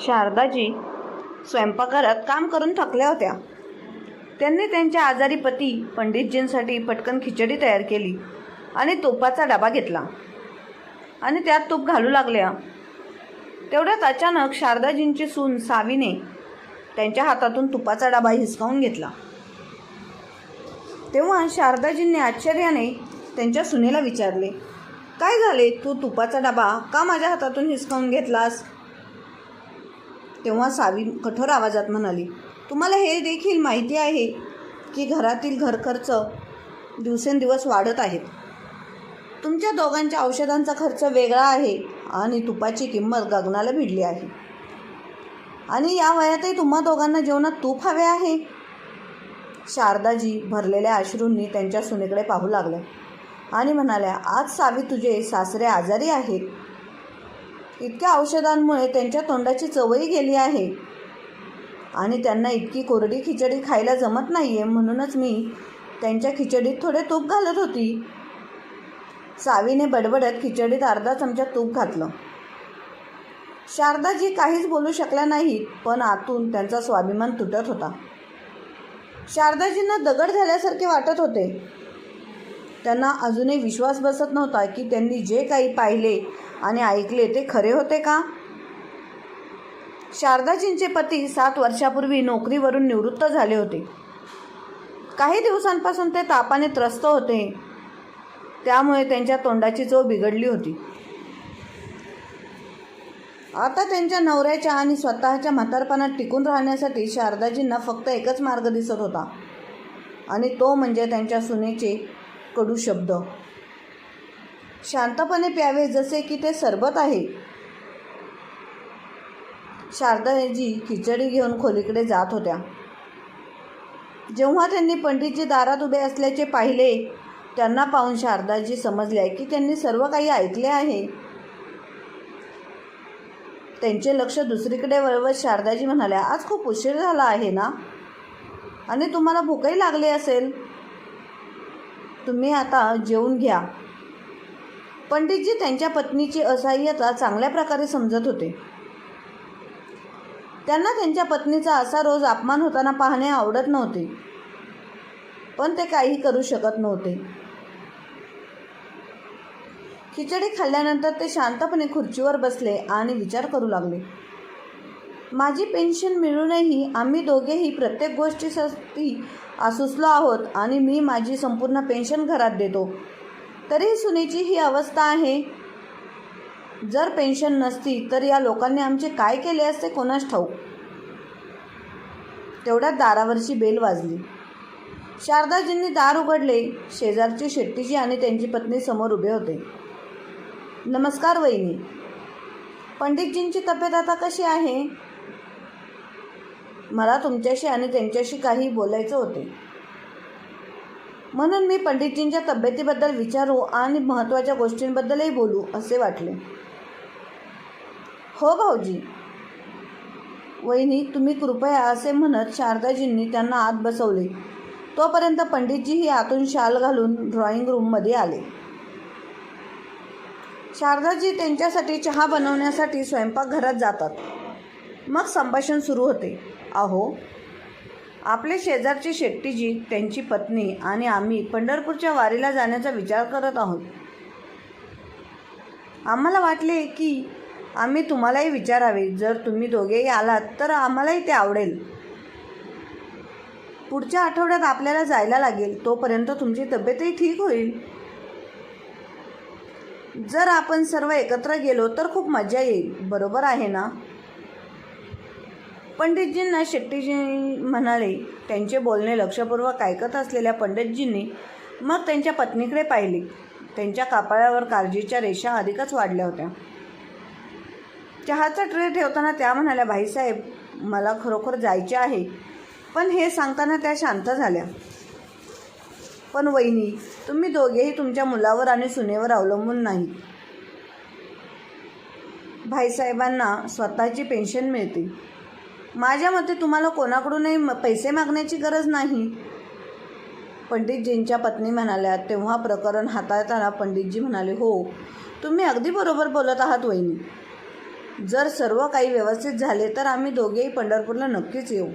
शारदाजी स्वयंपाकघरात काम करून थकल्या होत्या. त्यांनी त्यांच्या आजारी पती पंडितजींसाठी पटकन खिचडी तयार केली आणि तुपाचा डबा घेतला. आणि त्यात तूप घालू लागल्या. तेवढ्यात अचानक शारदाजींची सून सावीने त्यांच्या हातातून तुपाचा डबा हिसकावून घेतला. तेव्हा शारदाजींनी आश्चर्याने त्यांच्या सुनेला विचारले काय झाले? तू तुपाचा डबा का माझ्या हातातून हिसकावून घेतलास? तेव्हा सावी कठोर आवाजात म्हणाली तुम्हाला हे देखील माहिती आहे की घरातील घरखर्च दिवसेंदिवस वाढत आहेत. तुमच्या दोघांच्या औषधांचा खर्च वेगळा आहे आणि तुपाची किंमत गगनाला भिडली आहे. आणि या वयातही तुम्हा दोघांना जेवणात तूप हवे आहे? शारदाजी भरलेल्या अश्रूंनी त्यांच्या सुनेकडे पाहू लागल्या आणि म्हणाल्या आज सावी तुझे सासरे आजारी आहेत. इतक्या औषधांमुळे त्यांच्या तोंडाची चवही गेली आहे. आणि त्यांना इतकी कोरडी खिचडी खायला जमत नाही आहे म्हणूनच मी त्यांच्या खिचडीत थोडे तूप घालत होती. सावीने बडबडत खिचडीत अर्धा चमचा तूप घातलं. शारदाजी काहीच बोलू शकल्या नाहीत पण आतून त्यांचा स्वाभिमान तुटत होता. शारदाजींना दगड झाल्यासारखे वाटत होते. त्यांना अजूनही विश्वास बसत नव्हता की त्यांनी जे काही पाहिले आणि ऐकले ते खरे होते का? शारदाजींचे पती सात वर्षापूर्वी नोकरीवरून निवृत्त झाले होते. काही दिवसांपासून ते तापाने त्रस्त होते. त्यामुळे त्यांच्या तोंडाची चव बिघडली होती. आता त्यांच्या नवऱ्याच्या आणि स्वतःच्या म्हातारपणात टिकून राहण्यासाठी शारदाजींना फक्त एकच मार्ग दिसत होता. आणि तो म्हणजे त्यांच्या सुनेचे कडू शब्द. शांतपणे प्यावे जसे की ते सरबत आहे. शारदाजी खिचडी घेऊन खोलीकडे जात होत्या. जेव्हा त्यांनी पंडितजी दारात उभे असल्याचे पाहिले त्यांना पाहून शारदाजी समजले की त्यांनी सर्व काही ऐकले आहे. त्यांचे लक्ष दुसरीकडे वळवत शारदाजी म्हणाल्या आज खूप उशीर झाला आहे ना? आणि तुम्हाला भूकही लागली असेल. तुम्ही आता जेवून घ्या. पंडितजी त्यांच्या पत्नीची असहाय्यता चांगल्या प्रकारे समजत होते. त्यांना त्यांच्या पत्नीचा असा रोज अपमान होताना पाहणे आवडत नव्हते. पण ते काही करू शकत नव्हते. खिचडी खाल्ल्यानंतर ते शांतपणे खुर्चीवर बसले आणि विचार करू लागले. माझी पेन्शन मिळूनही आम्ही दोघेही प्रत्येक गोष्टीसाठी आसुसलो आहोत आणि मी माझी संपूर्ण पेन्शन घरात देतो. तरीही सुनेची ही अवस्था आहे. जर पेन्शन नसती तर या लोकांनी आमचे काय केले असते कोणास ठाऊक? तेवढ्यात दारावरची बेल वाजली. शारदाजींनी दार उघडले. शेजारची शेट्टीजी आणि त्यांची पत्नी समोर उभे होते. नमस्कार वहिनी. पंडितजींची तब्येत आता कशी आहे? मला तुमच्याशी आणि त्यांच्याशी काही बोलायचं होते. म्हणून मी पंडितजींच्या तब्येतीबद्दल विचारू आणि महत्त्वाच्या गोष्टींबद्दलही बोलू असे वाटले. हो भाऊजी. वहिनी तुम्ही कृपया असे म्हणत शारदाजींनी त्यांना आत बसवले. तोपर्यंत पंडितजीही आतून शाल घालून ड्रॉइंग रूममध्ये आले. शारदाजी त्यांच्यासाठी चहा बनवण्यासाठी स्वयंपाकघरात जातात. मग संभाषण सुरू होते. अहो आपले शेजारचे शेट्टीजी त्यांची पत्नी आणि आम्ही पंढरपूरच्या वारीला जाण्याचा विचार करत आहोत. आम्हाला वाटले की आम्ही तुम्हालाही विचारावे. जर तुम्ही दोघेही आलात तर आम्हालाही ते आवडेल. पुढच्या आठवड्यात आपल्याला जायला लागेल. तोपर्यंत तुमची तब्येतही ठीक होईल. जर आपण सर्व एकत्र गेलो तर खूप मजा येईल. बरोबर आहे ना? पंडितजींना शेट्टीजी म्हणाले त्यांचे बोलणे लक्षपूर्वक ऐकत असलेल्या पंडितजींनी मग त्यांच्या पत्नीकडे पाहिले. त्यांच्या कापाळावर काळजीच्या रेषा अधिकच वाढल्या होत्या. चहाचा ट्रे ठेवताना त्या म्हणाल्या भाईसाहेब मला खरोखर जायचे आहे पण हे सांगताना त्या शांत झाल्या. पण वहिनी तुम्ही दोघेही तुमच्या मुलावर आणि सुनेवर अवलंबून नाही. भाईसाहेबांना स्वतःची पेन्शन मिळते. माझ्या मते तुम्हाला कोणाकडूनही म- पैसे मागण्याची गरज नाही. पंडितजींच्या पत्नी म्हणाल्या तेव्हा प्रकरण हाताळताना पंडितजी म्हणाले हो तुम्ही अगदी बरोबर बोलत आहात वहिनी. जर सर्व काही व्यवस्थित झाले तर आम्ही दोघेही पंढरपूरला नक्कीच येऊ.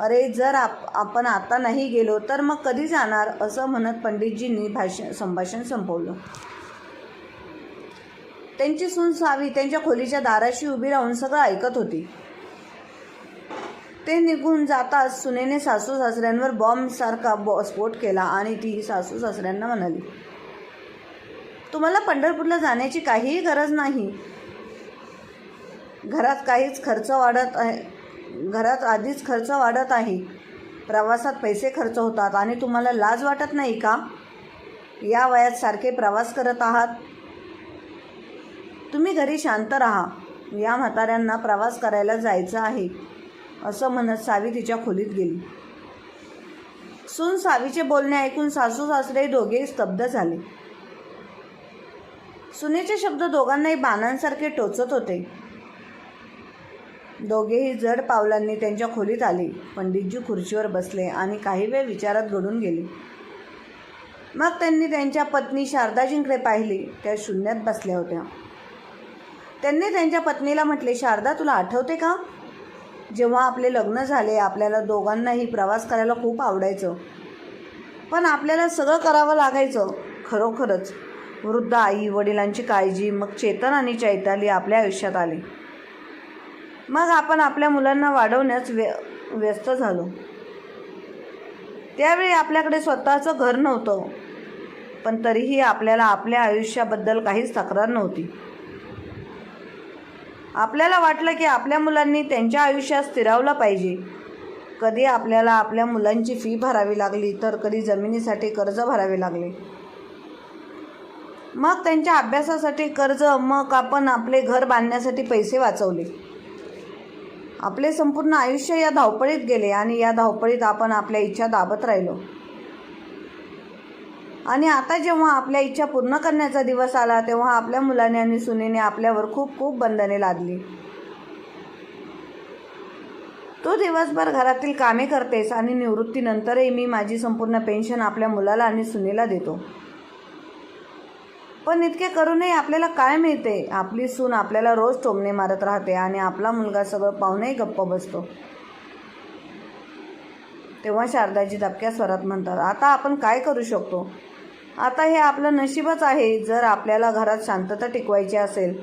अरे जर आप आपण आता नाही गेलो तर मग कधी जाणार? असं म्हणत पंडितजींनी भाषण संभाषण संपवलं. त्यांची सून सावी त्यांच्या खोलीच्या दाराशी उभी राहून सगळं ऐकत होती. ते निघून जाताच सुनेने सासू सासऱ्यांवर बॉम्बसारखा बॉ स्फोट केला आणि ती सासू सासऱ्यांना म्हणाली तुम्हाला पंढरपूरला जाण्याची काहीही गरज नाही. घरात काहीच खर्च वाढत आहे घरात आधीच खर्च वाढत आहे. प्रवासात पैसे खर्च होतात आणि तुम्हाला लाज वाटत नाही का? या वयात सारखे प्रवास करत आहात तुम्ही घरी शांत राहा. या म्हाताऱ्यांना प्रवास करायला जायचं आहे असं म्हणत सावी तिच्या खोलीत गेली. सून सावीचे बोलणे ऐकून सासू सासरे दोघेही स्तब्ध झाले. सुनेचे शब्द दोघांनाही बाणांसारखे टोचत होते. दोघेही जड पावलांनी त्यांच्या खोलीत आले पंडितजी खुर्चीवर बसले आणि काही वेळ विचारात घडून गेले. मग त्यांनी त्यांच्या पत्नी शारदाजींकडे पाहिले त्या शून्यात बसल्या होत्या. त्यांनी त्यांच्या पत्नीला म्हटले शारदा तुला आठवते का? जेव्हा आपले लग्न झाले आपल्याला दोघांनाही प्रवास करायला खूप आवडायचं. पण आपल्याला सगळं करावं लागायचं खरोखरच. वृद्ध आई वडिलांची काळजी मग चेतन आणि चैताली आपल्या आयुष्यात आले. मग आपण आपल्या मुलांना वाढवण्यास व्य व्यस्त झालो. त्यावेळी आपल्याकडे स्वतःचं घर नव्हतं. पण तरीही आपल्याला आपल्या आयुष्याबद्दल काहीच तक्रार नव्हती. आपल्याला वाटलं की आपल्या मुलांनी त्यांच्या आयुष्यात स्थिरावलं पाहिजे. कधी आपल्याला आपल्या मुलांची फी भरावी लागली तर कधी जमिनीसाठी कर्ज भरावे लागले. मग त्यांच्या अभ्यासासाठी कर्ज मग आपण आपले घर बांधण्यासाठी पैसे वाचवले. आपले संपूर्ण आयुष्य या धावपळीत गेले आणि या धावपळीत आपण आपल्या इच्छा दाबत राहिलो. आणि आता जेव्हा आपल्या इच्छा पूर्ण करण्याचा दिवस आला तेव्हा आपल्या मुलाने आणि सुनेने आपल्यावर खूप खूप बंधने लादली. तू दिवसभर घरातील कामे करतेस आणि निवृत्तीनंतरही मी माझी संपूर्ण पेन्शन आपल्या मुलाला आणि सुनेला देतो. पण इतके करूनही आपल्याला काय मिळते? आपली सून आपल्याला रोज टोमणे मारत राहते आणि आपला मुलगा सगळं पाहूनही गप्प बसतो. तेव्हा शारदाजी दबक्या स्वरात म्हणतात आता आपण काय करू शकतो? आता हे आपलं नशीबच आहे जर आपल्याला घरात शांतता टिकवायची असेल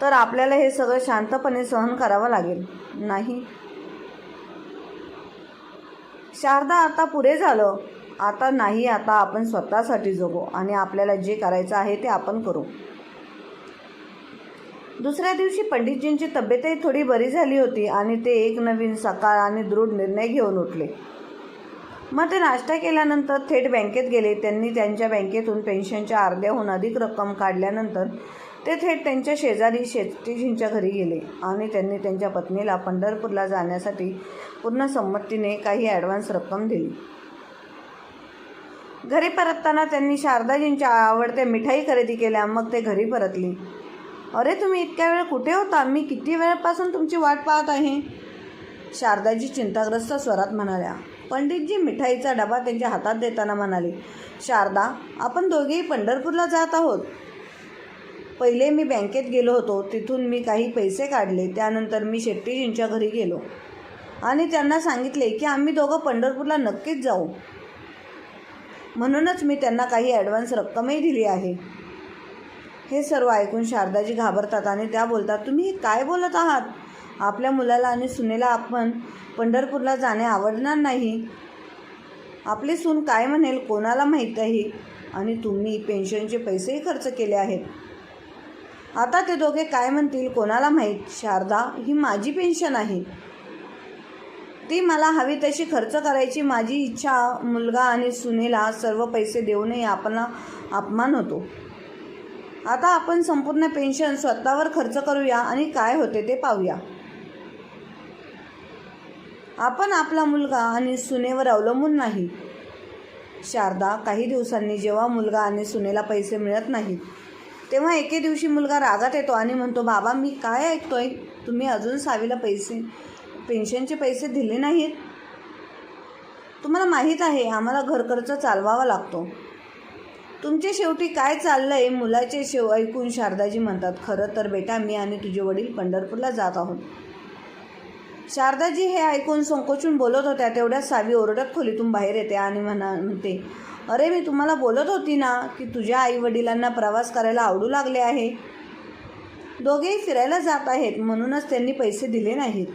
तर आपल्याला हे सगळं शांतपणे सहन करावं लागेल. नाही. शारदा आता पुरे झालं. आता नाही आता आपण स्वतःसाठी जगू आणि आपल्याला जे करायचं आहे ते आपण करू. दुसऱ्या दिवशी पंडितजींची तब्येतही थोडी बरी झाली होती आणि ते एक नवीन सकाळ आणि दृढ निर्णय घेऊन उठले. मग ते नाश्ता केल्यानंतर थेट बँकेत गेले. त्यांनी त्यांच्या बँकेतून पेन्शनच्या अर्ध्याहून अधिक रक्कम काढल्यानंतर ते थेट त्यांच्या शेजारी शेट्टीजींच्या घरी गेले आणि त्यांनी त्यांच्या पत्नीला पंढरपूरला जाण्यासाठी पूर्ण संमतीने काही ॲडव्हान्स रक्कम दिली. घरी परतताना त्यांनी शारदाजींच्या आवडत्या मिठाई खरेदी केल्या. मग ते घरी परतली. अरे तुम्ही इतक्या वेळ कुठे होता? मी किती वेळापासून तुमची वाट पाहत आहे? शारदाजी चिंताग्रस्त स्वरात म्हणाल्या. पंडितजी मिठाईचा डबा त्यांच्या हातात देताना म्हणाले शारदा आपण दोघेही पंढरपूरला जात आहोत. पहिले मी बँकेत गेलो होतो तिथून मी काही पैसे काढले त्यानंतर मी शेट्टीजींच्या घरी गेलो. आणि त्यांना सांगितले की आम्ही दोघं पंढरपूरला नक्कीच जाऊ. म्हणूनच मी त्यांना काही ॲडव्हान्स रक्कमही दिली आहे. हे सर्व ऐकून शारदाजी घाबरतात आणि त्या बोलतात तुम्ही काय बोलत आहात? आपल्या मुलाला आणि सुनेला आपण पंढरपूरला जाणे आवडणार नाही. आपली सून काय म्हणेल कोणाला माहीत आहे आणि तुम्ही पेन्शनचे पैसेही खर्च केले आहेत. आता ते दोघे काय म्हणतील कोणाला माहीत? शारदा ही माझी पेन्शन आहे. ती मला हवी तशी खर्च करायची. माझी इच्छा मुलगा आणि सुनेला सर्व पैसे देऊनही आपण अपमान होतो. आता आपण संपूर्ण पेन्शन स्वतःवर खर्च करूया आणि काय होते ते पाहूया. आपण आपला मुलगा आणि सुनेवर अवलंबून नाही. शारदा काही दिवसांनी जेव्हा मुलगा आणि सुनेला पैसे मिळत नाहीत तेव्हा एके दिवशी मुलगा रागात येतो आणि म्हणतो बाबा मी काय ऐकतोय? तुम्ही अजून सावीला पैसे पेन्शनचे पैसे दिले नाहीत? तुम्हाला माहीत आहे आम्हाला घरखर्च चालवावा लागतो. तुमचे शेवटी काय चाललंय मुलाचे शेव ऐकून शारदाजी म्हणतात खरं तर बेटा मी आणि तुझे वडील पंढरपूरला जात आहोत. शारदाजी हे ऐकून संकोचून बोलत होत्या तेवढ्यात सावी ओरडत खोलीतून बाहेर येते आणि म्हणा म्हणते अरे मी तुम्हाला बोलत होती ना की तुझ्या आई वडिलांना प्रवास करायला आवडू लागले आहे? दोघेही फिरायला जात आहेत म्हणूनच त्यांनी पैसे दिले नाहीत.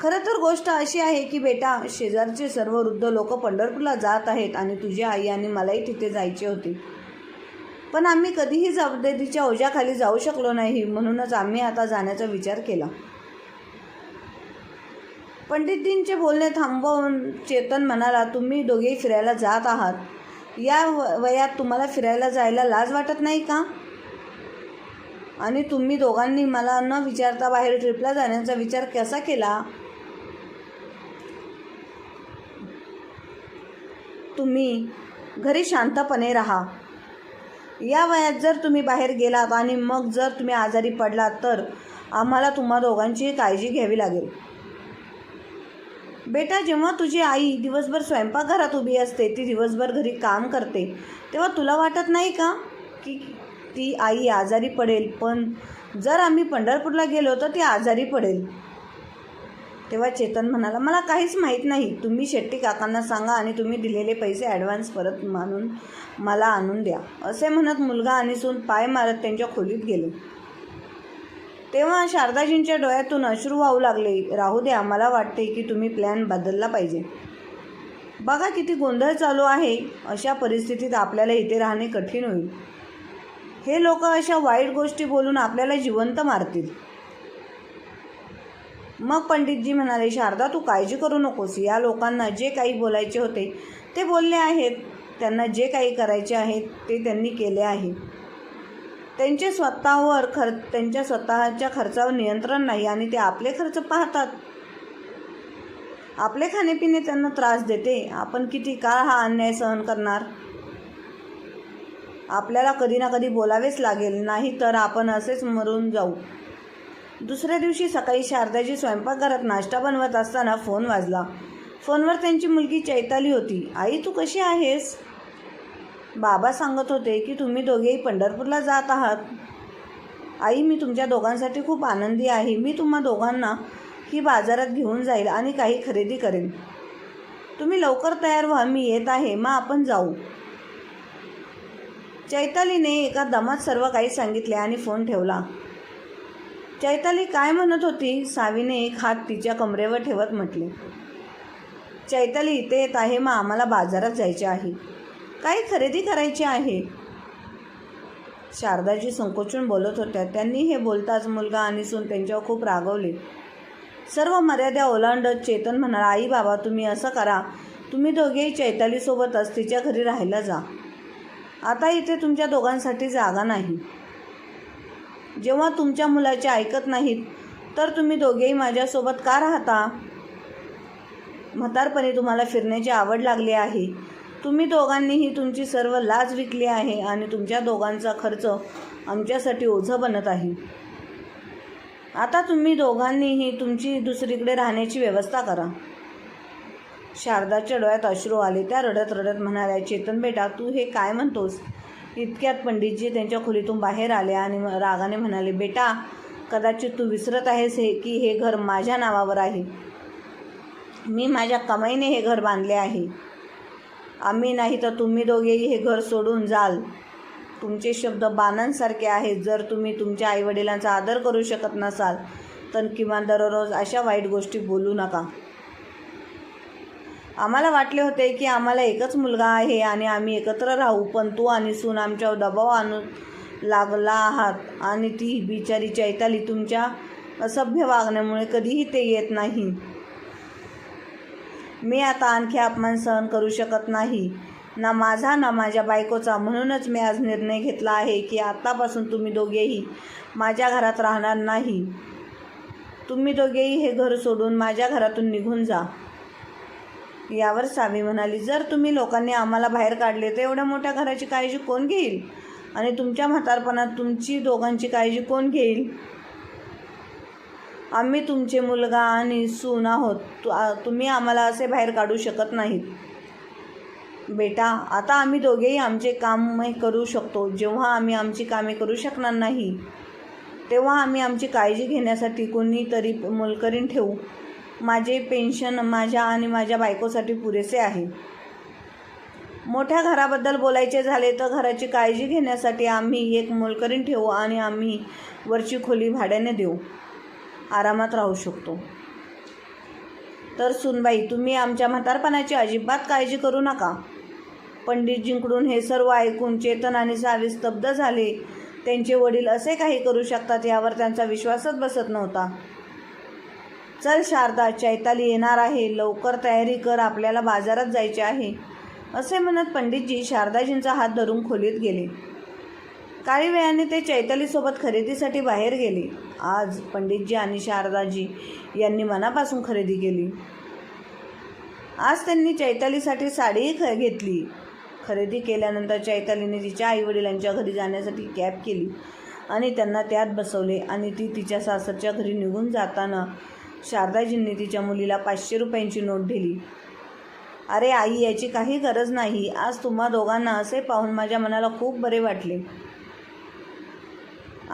खरं तर गोष्ट अशी आहे की बेटा शेजारचे सर्व वृद्ध लोक पंढरपूरला जात आहेत आणि तुझी आई आणि मलाही तिथे जायचे होते. पण आम्ही कधीही जबाबदारीच्या ओझ्याखाली जाऊ शकलो नाही म्हणूनच आम्ही आता जाण्याचा विचार केला. पंडितजींचे बोलणे थांबवून चेतन म्हणाला तुम्ही दोघेही फिरायला जात आहात. या वयात तुम्हाला फिरायला जायला लाज वाटत नाही का? आणि तुम्ही दोघांनी मला न विचारता बाहेर ट्रिपला जाण्याचा विचार कसा केला? तुम्ही घरी शांतपणे राहा. या वयात जर तुम्ही बाहेर गेलात आणि मग जर तुम्ही आजारी पडलात तर आम्हाला तुम्हा दोघांची काळजी घ्यावी लागेल. बेटा जेव्हा तुझी आई दिवसभर स्वयंपाकघरात उभी असते ती दिवसभर घरी काम करते तेव्हा तुला वाटत नाही का की ती आई आजारी पडेल? पण जर आम्ही पंढरपूरला गेलो तर ती आजारी पडेल. तेव्हा चेतन म्हणाला मला काहीच माहीत नाही. तुम्ही शेट्टी काकांना सांगा आणि तुम्ही दिलेले पैसे ॲडव्हान्स परत मानून मला आणून द्या. असे म्हणत मुलगा आणि सून पाय मारत त्यांच्या खोलीत गेले. तेव्हा शारदाजींच्या डोळ्यातून अश्रू वाहू लागले. राहू द्या मला वाटते की तुम्ही प्लॅन बदलला पाहिजे. बघा किती गोंधळ चालू आहे. अशा परिस्थितीत आपल्याला इथे राहणे कठीण होईल. हे लोक अशा वाईट गोष्टी बोलून आपल्याला जिवंत मारतील. मग पंडितजी म्हणाले शारदा तू काळजी करू नकोस. या लोकांना जे काही बोलायचे होते ते बोलले आहेत. त्यांना जे काही करायचे आहे ते त्यांनी केले आहे. त्यांचे स्वतःवर खर त्यांच्या स्वतःच्या खर्चावर नियंत्रण नाही आणि ते आपले खर्च पाहतात. आपले खाणेपिणे त्यांना त्रास देते. आपण किती काळ हा अन्याय सहन करणार? आपल्याला कधी ना कधी बोलावेच लागेल नाही तर आपण असेच मरून जाऊ. दुसऱ्या दिवशी सकाळी शारदाजी स्वयंपाकघरात नाश्ता बनवत असताना फोन वाजला. फोनवर त्यांची मुलगी चैताली होती. आई तू कशी आहेस? बाबा सांगत होते की तुम्ही दोघेही पंढरपूरला जात आहात. आई मी तुमच्या दोघांसाठी खूप आनंदी आहे. मी तुम्हा दोघांना ही बाजारात घेऊन जाईल आणि काही खरेदी करेन. तुम्ही लवकर तयार व्हा मी येत आहे. मग आपण जाऊ. चैतालीने एका दमात सर्व काही सांगितले आणि फोन ठेवला. चैताली काय म्हणत होती? सावीने एक हात तिच्या कमरेवर ठेवत म्हटले. चैताली इथे येत आहे. मग आम्हाला बाजारात जायचे आहे. काही खरेदी करायची आहे? शारदाजी संकोचून बोलत होत्या. त्यांनी हे बोलताच मुलगा आणि सून त्यांच्यावर खूप रागवले. सर्व मर्यादा ओलांडत चेतन म्हणाला आई बाबा तुम्ही असं करा. तुम्ही दोघेही चैतालीसोबतच तिच्या घरी राहायला जा. आता इथे तुमच्या दोघांसाठी जागा नाही. जेव्हा तुमच्या मुलाचे ऐकत नाहीत तर तुम्ही दोघेही माझ्यासोबत का राहता? म्हातारपणी तुम्हाला फिरण्याची आवड लागली आहे. तुम्ही दोघांनीही तुमची सर्व लाज विकली आहे आणि तुमच्या दोघांचा खर्च आमच्यासाठी ओझं बनत आहे. आता तुम्ही दोघांनीही तुमची दुसरीकडे राहण्याची व्यवस्था करा. शारदाच्या डोळ्यात अश्रू आले. त्या रडत रडत म्हणाल्या चेतन बेटा तू हे काय म्हणतोस? इतक्यात पंडितजी त्यांच्या खोलीतून बाहेर आले आणि रागाने म्हणाले बेटा कदाचित तू विसरत आहेस हे की हे घर माझ्या नावावर आहे. मी माझ्या कमाईने हे घर बांधले आहे. आम्ही नाही तर तुम्ही दोघेही हे घर सोडून जाल. तुमचे शब्द बाणांसारखे आहेत. जर तुम्ही तुमच्या आईवडिलांचा आदर करू शकत नसाल तर किमान दररोज अशा वाईट गोष्टी बोलू नका. आम्हाला वाटले होते की आम्हाला एकच मुलगा आहे आणि आम्ही एकत्र राहू पण तू आणि सून आमच्यावर दबाव आणू लागला आहात आणि ती बिचारी चैताली तुमच्या असभ्य वागण्यामुळे कधीही ते येत नाही. मी आता आणखी अपमान सहन करू शकत नाही. ना माझा ना माझ्या बायकोचा. म्हणूनच मी आज निर्णय घेतला आहे की आत्तापासून तुम्ही दोघेही माझ्या घरात राहणार नाही. तुम्ही दोघेही हे घर सोडून माझ्या घरातून निघून जा. यावर सावी म्हणाली जर तुम्ही लोकांनी आम्हाला बाहेर काढले तर एवढ्या मोठ्या घराची काळजी कोण घेईल? आणि तुमच्या म्हातारपणात तुमची दोघांची काळजी कोण घेईल? आम्ही तुमचे मुलगा आणि सून आहोत. तु- तुम्ही आम्हाला असे बाहेर काढू शकत नाहीत. बेटा आता आम्ही दोघेही आमचे कामे करू शकतो. जेव्हा आम्ही आमची कामे करू शकणार नाही तेव्हा आम्ही आमची काळजी घेण्यासाठी कोणीतरी मोलकरीण ठेवू. माझे पेन्शन माझ्या आणि माझ्या बायकोसाठी पुरेसे आहे. मोठ्या घराबद्दल बोलायचे झाले तर घराची काळजी घेण्यासाठी आम्ही एक मोलकरीण ठेवू आणि आम्ही वरची खोली भाड्याने देऊ. आरामात राहू शकतो. तर सुनबाई तुम्ही आमच्या म्हातारपणाची अजिबात काळजी करू नका. पंडितजींकडून हे सर्व ऐकून चेतन आणि सावी स्तब्ध झाले. त्यांचे वडील असे काही करू शकतात यावर त्यांचा विश्वासच बसत नव्हता. चल शारदा चैताली येणार आहे. लवकर तयारी कर आपल्याला बाजारात जायचे आहे. असे म्हणत पंडितजी शारदाजींचा हात धरून खोलीत गेले. काही वेळाने ते चैतालीसोबत खरेदीसाठी बाहेर गेले. आज पंडितजी आणि शारदाजी यांनी मनापासून खरेदी केली. आज त्यांनी चैतालीसाठी साडीही ख घेतली. खरेदी केल्यानंतर चैतालीने तिच्या आईवडिलांच्या घरी जाण्यासाठी कॅब केली आणि त्यांना त्यात बसवले आणि ती तिच्या सासरच्या घरी निघून जाताना शारदाजींनी तिच्या मुलीला पाचशे रुपयांची नोट दिली. अरे आई याची काही गरज नाही. आज तुम्हा दोघांना असे पाहून माझ्या मनाला खूप बरे वाटले.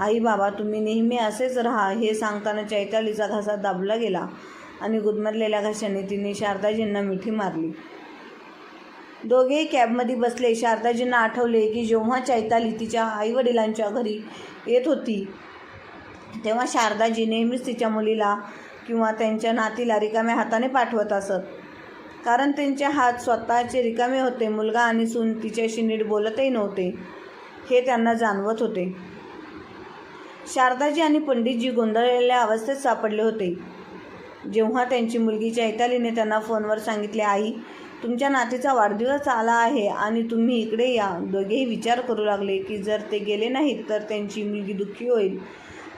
आई बाबा तुम्ही नेहमी असेच राहा हे सांगताना चैतालीचा घासा दाबला गेला आणि गुदमरलेल्या घशाने तिने शारदाजींना मिठी मारली. दोघेही कॅबमध्ये बसले. शारदाजींना आठवले की जेव्हा चैताली तिच्या आईवडिलांच्या घरी येत होती तेव्हा शारदाजी नेहमीच तिच्या मुलीला किंवा त्यांच्या नातीला रिकाम्या हाताने पाठवत असत. कारण त्यांचे हात स्वतःचे रिकामे होते. मुलगा आणि सून तिच्याशी नीट बोलतही नव्हते. हे त्यांना जाणवत होते. शारदाजी आणि पंडितजी गोंधळलेल्या अवस्थेत सापडले होते. जेव्हा त्यांची मुलगी चैतालीने त्यांना फोनवर सांगितले आई तुमच्या नातीचा वाढदिवस आला आहे आणि तुम्ही इकडे या. दोघेही विचार करू लागले की जर ते गेले नाहीत तर त्यांची मुलगी दुःखी होईल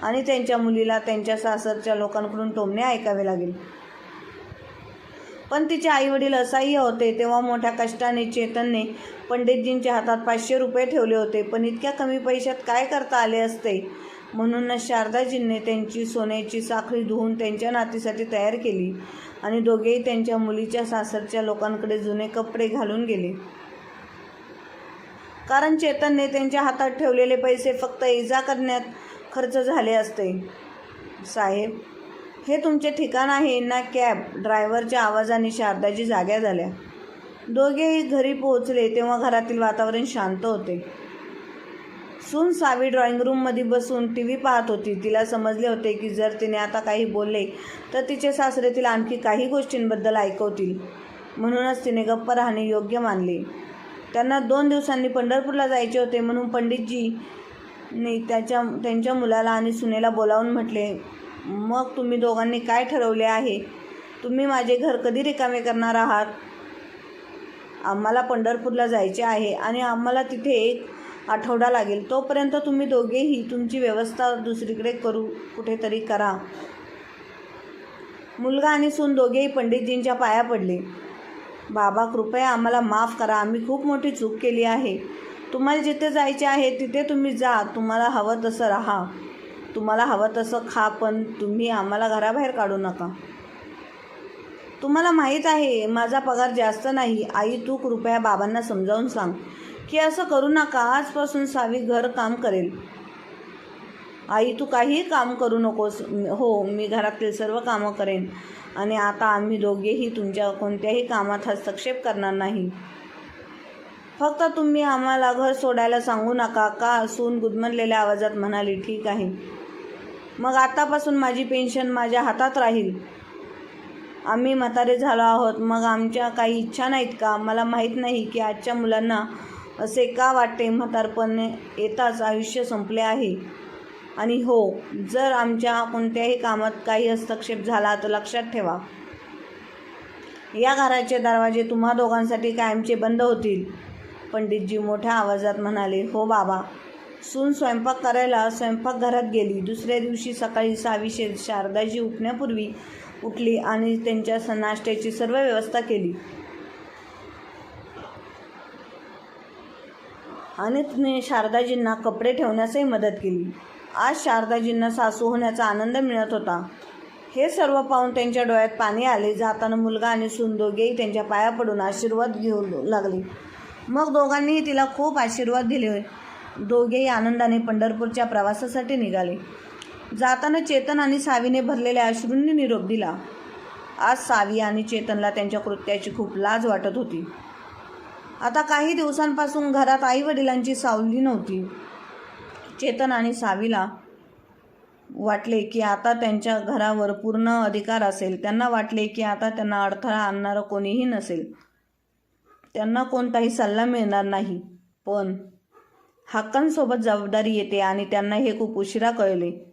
आणि त्यांच्या मुलीला त्यांच्या सासरच्या लोकांकडून टोमणे ऐकावे लागेल. पण तिचे आईवडील असह्य होते. तेव्हा मोठ्या कष्टाने चेतनने पंडितजींच्या हातात पाचशे रुपये ठेवले होते. पण इतक्या कमी पैशात काय करता आले असते? म्हणूनच शारदाजींनी त्यांची सोन्याची साखळी धुवून त्यांच्या नातीसाठी तयार केली आणि दोघेही त्यांच्या मुलीच्या सासरच्या लोकांकडे जुने कपडे घालून गेले. कारण चेतनने त्यांच्या हातात ठेवलेले पैसे फक्त इजा करण्यात खर्च झाले असते. साहेब हे तुमचे ठिकाण आहे ना कॅब? ड्रायव्हरच्या आवाजाने शारदाजी जाग्या झाल्या. दोघेही घरी पोहोचले तेव्हा घरातील वातावरण शांत होते. सून सावी ड्रॉइंग रूममध्ये बसून टी व्ही पाहत होती. तिला समजले होते की जर तिने आता काही बोलले तर तिचे सासरे तिला आणखी काही गोष्टींबद्दल ऐकवतील. म्हणूनच तिने गप्प राहणे योग्य मानले. त्यांना दोन दिवसांनी पंढरपूरला जायचे होते. म्हणून पंडितजींनी त्याच्या त्यांच्या मुलाला आणि सुनेला बोलावून म्हटले मग तुम्ही दोघांनी काय ठरवले आहे? तुम्ही माझे घर कधी रिकामे करणार आहात? आम्हाला पंढरपूरला जायचे आहे आणि आम्हाला तिथे एक आठवडा लागेल. तोपर्यंत तुम्ही दोघेही तुमची व्यवस्था दुसरीकडे करू कुठेतरी करा. मुलगा आणि सून दोघेही पंडितजींच्या पाया पडले. बाबा कृपया आम्हाला माफ करा. आम्ही खूप मोठी चूक केली आहे. तुम्हाला जिथे जायचे आहे तिथे तुम्ही जा. तुम्हाला हवं तसं राहा. तुम्हाला हवं तसं खा पण तुम्ही आम्हाला घराबाहेर काढू नका. तुम्हाला माहीत आहे माझा पगार जास्त नाही. आई तू कृपया बाबांना समजावून सांग. की असं करू नका. आजपासून सावी घर काम करेल. आई तू काहीही काम करू नकोस. हो मी घरातील सर्व कामं करेन. आणि आता आम्ही दोघेही तुमच्या कोणत्याही कामात हस्तक्षेप करणार नाही. फक्त तुम्ही आम्हाला घर सोडायला सांगू नका का असून गुदमरलेल्या आवाजात म्हणाली ठीक आहे. मग आतापासून माझी पेन्शन माझ्या हातात राहील. आम्ही म्हातारे झालो आहोत. मग आमच्या काही इच्छा नाहीत का? मला माहीत नाही की आजच्या मुलांना असे का वाटते? म्हातारपण येताच आयुष्य संपले आहे. आणि हो जर आमच्या कोणत्याही कामात काही हस्तक्षेप झाला तर लक्षात ठेवा. या घराचे दरवाजे तुम्हा दोघांसाठी कायमचे बंद होतील. पंडितजी मोठ्या आवाजात म्हणाले हो बाबा. सून स्वयंपाक करायला स्वयंपाकघरात गेली. दुसऱ्या दिवशी सकाळी साविशे शारदाजी उठण्यापूर्वी उठली आणि त्यांच्या नाश्त्याची सर्व व्यवस्था केली. आणि तिने शारदाजींना कपडे ठेवण्यासही मदत केली. आज शारदाजींना सासू होण्याचा आनंद मिळत होता. हे सर्व पाहून त्यांच्या डोळ्यात पाणी आले. जाताना मुलगा आणि सून दोघेही त्यांच्या पाया पडून आशीर्वाद घेऊ लागले. मग दोघांनीही तिला खूप आशीर्वाद दिले. दोघेही आनंदाने पंढरपूरच्या प्रवासासाठी निघाले. जाताना चेतन आणि सावीने भरलेल्या अश्रूंनी निरोप दिला. आज सावी आणि चेतनला त्यांच्या कृत्याची खूप लाज वाटत होती. आता काही दिवसांपासून घरात आई वडिलांची सावली नव्हती. चेतन आणि सावीला वाटले की आता त्यांच्या घरावर पूर्ण अधिकार असेल. त्यांना वाटले की आता त्यांना अडथळा आणणारं कोणीही नसेल. त्यांना कोणताही सल्ला मिळणार नाही. पण हक्कांसोबत जबाबदारी येते आणि त्यांना हे खूप उशिरा कळले.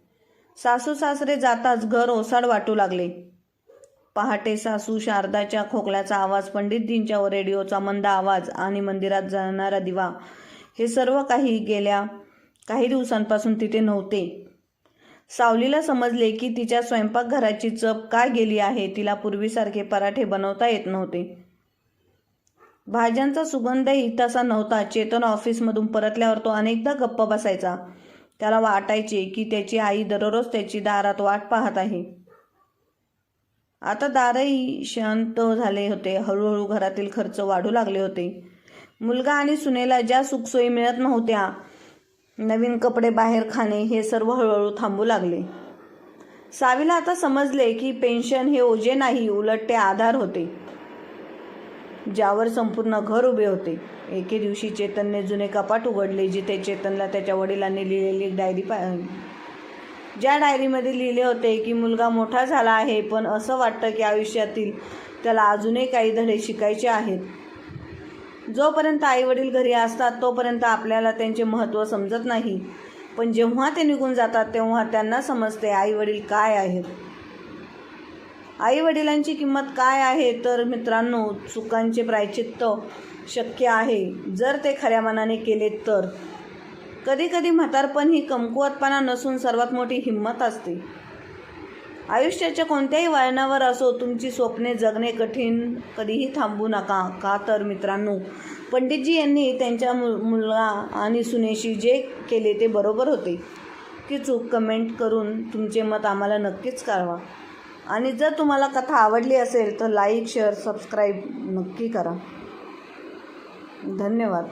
सासू सासरे जाताच घर ओसाड वाटू लागले. पहाटे सासू शारदाच्या खोकल्याचा आवाज पंडितजींच्या रेडिओचा मंद आवाज आणि मंदिरात जाणारा दिवा हे सर्व काही गेल्या काही दिवसांपासून तिथे नव्हते. सावलीला समजले की तिच्या स्वयंपाकघराची चप काय गेली आहे तिला पूर्वीसारखे पराठे बनवता येत नव्हते. भाज्यांचा सुगंधही तसा नव्हता. चेतन ऑफिसमधून परतल्यावर तो अनेकदा गप्प बसायचा. त्याला वाटायचे की त्याची आई दररोज त्याची दारात वाट पाहत आहे. आता दारही शांत झाले होते. हळूहळू घरातील खर्च वाढू लागले होते. मुलगा आणि सुनेला ज्या सुखसोयी मिळत नव्हत्या नवीन कपडे बाहेर खाणे हे सर्व हळूहळू थांबू लागले. सावीला आता समजले की पेन्शन हे ओझे नाही उलट ते आधार होते. ज्यावर संपूर्ण घर उभे होते. एके दिवशी चेतनने जुने कपाट उघडले जिथे चेतनला त्याच्या वडिलांनी लिहिलेली डायरी पा ज्या डायरीमध्ये लिहिले होते की मुलगा मोठा झाला आहे पण असं वाटतं की आयुष्यातील त्याला अजूनही काही धडे शिकायचे आहेत. जोपर्यंत आईवडील घरी असतात तोपर्यंत आपल्याला त्यांचे महत्त्व समजत नाही. पण जेव्हा ते निघून जातात तेव्हा त्यांना समजते आईवडील काय आहेत. आईवडिलांची किंमत काय आहे तर मित्रांनो चुकांचे प्रायचित्त शक्य आहे. जर ते खऱ्या मनाने केले तर. कधीकधी म्हातारपण ही कमकुवतपणा नसून सर्वात मोठी हिंमत असते. आयुष्याच्या कोणत्याही वळणावर असो तुमची स्वप्ने जगणे कठीण. कधीही थांबू नका. का तर मित्रांनो पंडितजी यांनी त्यांच्या मु मुलगा आणि सुनेशी जे केले ते बरोबर होते. की चूक कमेंट करून तुमचे मत आम्हाला नक्कीच कळवा. आणि जर तुम्हाला कथा आवडली असेल तर लाईक शेअर सबस्क्राईब नक्की करा. धन्यवाद.